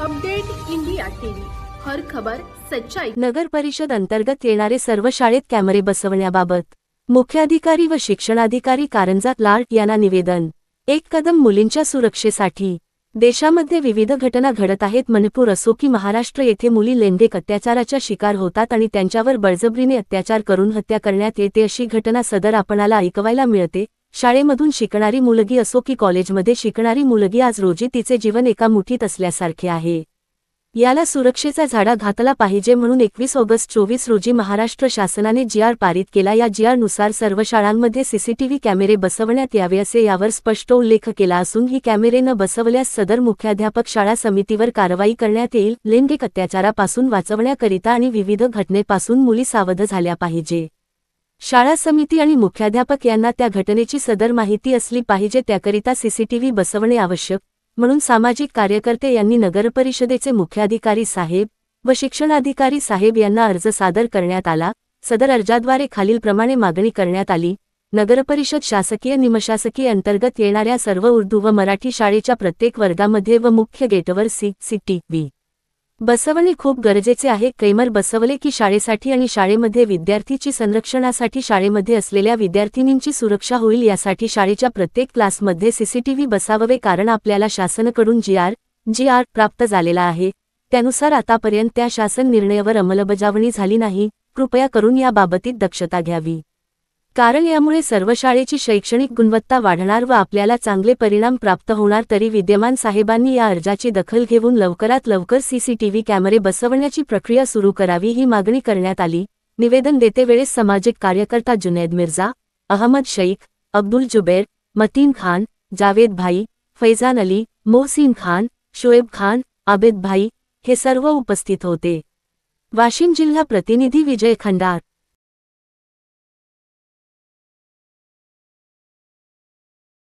Update India TV. हर खबर सच्चाई. नगर परिषद अंतर्गत येणारे सर्व शाळेत कॅमेरे बसवण्याबाबत मुख्याधिकारी व शिक्षणाधिकारी कारंजात लाड यांना निवेदन. एक कदम मुलींच्या सुरक्षेसाठी. देशामध्ये विविध घटना घडत आहेत. मणिपूर असो की महाराष्ट्र येथे मुली लैंगिक अत्याचाराच्या शिकार होतात आणि त्यांच्यावर बळजबरीने अत्याचार करून हत्या करण्यात येते अशी घटना सदर आपणाला ऐकवायला मिळते. शाळेमधून शिकणारी मुलगी असो की कॉलेजमध्ये शिकणारी मुलगी आज रोजी तिचे जीवन एका मुठीत असल्यासारखे आहे. याला सुरक्षेचा झाडा घातला पाहिजे म्हणून एकवीस ऑगस्ट चोवीस रोजी महाराष्ट्र शासनाने जी आर पारित केला. या जी आरनुसार सर्व शाळांमध्ये सीसीटीव्ही कॅमेरे बसवण्यात यावे असे यावर स्पष्ट उल्लेख केला असून ही कॅमेरे न बसवल्यास सदर मुख्याध्यापक शाळा समितीवर कारवाई करण्यात येईल. लैंगिक अत्याचारापासून वाचवण्याकरिता आणि विविध घटनेपासून मुली सावध झाल्या पाहिजे. शाळा समिती आणि मुख्याध्यापक यांना त्या घटनेची सदर माहिती असली पाहिजे त्याकरिता सीसीटीव्ही बसवणे आवश्यक म्हणून सामाजिक कार्यकर्ते यांनी नगरपरिषदेचे मुख्याधिकारी साहेब व शिक्षणाधिकारी साहेब यांना अर्ज सादर करण्यात आला. सदर अर्जाद्वारे खालीलप्रमाणे मागणी करण्यात आली. नगरपरिषद शासकीय निमशासकीय अंतर्गत येणाऱ्या सर्व उर्दू व मराठी शाळेच्या प्रत्येक वर्गामध्ये व मुख्य गेटवर सी सी टी व्ही बसवणे खूप गरजेचे आहे. क्रेमर बसवले की शाळेसाठी आणि शाळेमध्ये विद्यार्थीची संरक्षणासाठी शाळेमध्ये असलेल्या विद्यार्थिनींची सुरक्षा होईल यासाठी शाळेच्या प्रत्येक क्लासमध्ये सीसीटीव्ही बसाववे कारण आपल्याला शासनाकडून जी आर जी आर प्राप्त झालेला आहे. त्यानुसार आतापर्यंत त्या शासन निर्णयावर अंमलबजावणी झाली नाही. कृपया करून याबाबतीत दक्षता घ्यावी. कारण यामुळे सर्व शाळेची शैक्षणिक गुणवत्ता वाढणार व आपल्याला चांगले परिणाम प्राप्त होणार तरी विद्यमान साहेबांनी या अर्जाची दखल घेऊन लवकरात लवकर सीसीटीव्ही कॅमेरे बसवण्याची प्रक्रिया सुरू करावी ही मागणी करण्यात आली. निवेदन देतेवेळेस सामाजिक कार्यकर्ता जुनैद मिर्झा अहमद शैख अब्दुल जुबेर मतीन खान जावेद भाई फैजान अली मोहसिन खान शोएब खान आबेद भाई हे सर्व उपस्थित होते. वाशिम जिल्हा प्रतिनिधी विजय खंडार